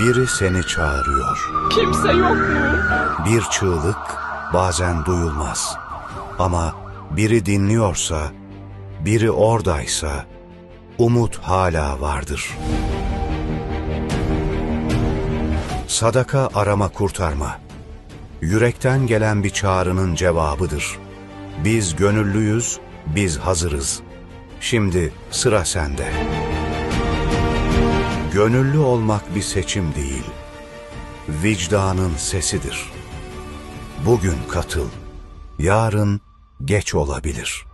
Biri seni çağırıyor. Kimse yok mu? Bir çığlık bazen duyulmaz. Ama biri dinliyorsa, biri oradaysa, umut hala vardır. Sadaka arama kurtarma. Yürekten gelen bir çağrının cevabıdır. Biz gönüllüyüz, biz hazırız. Şimdi sıra sende. Gönüllü olmak bir seçim değil, vicdanın sesidir. Bugün katıl, yarın geç olabilir.''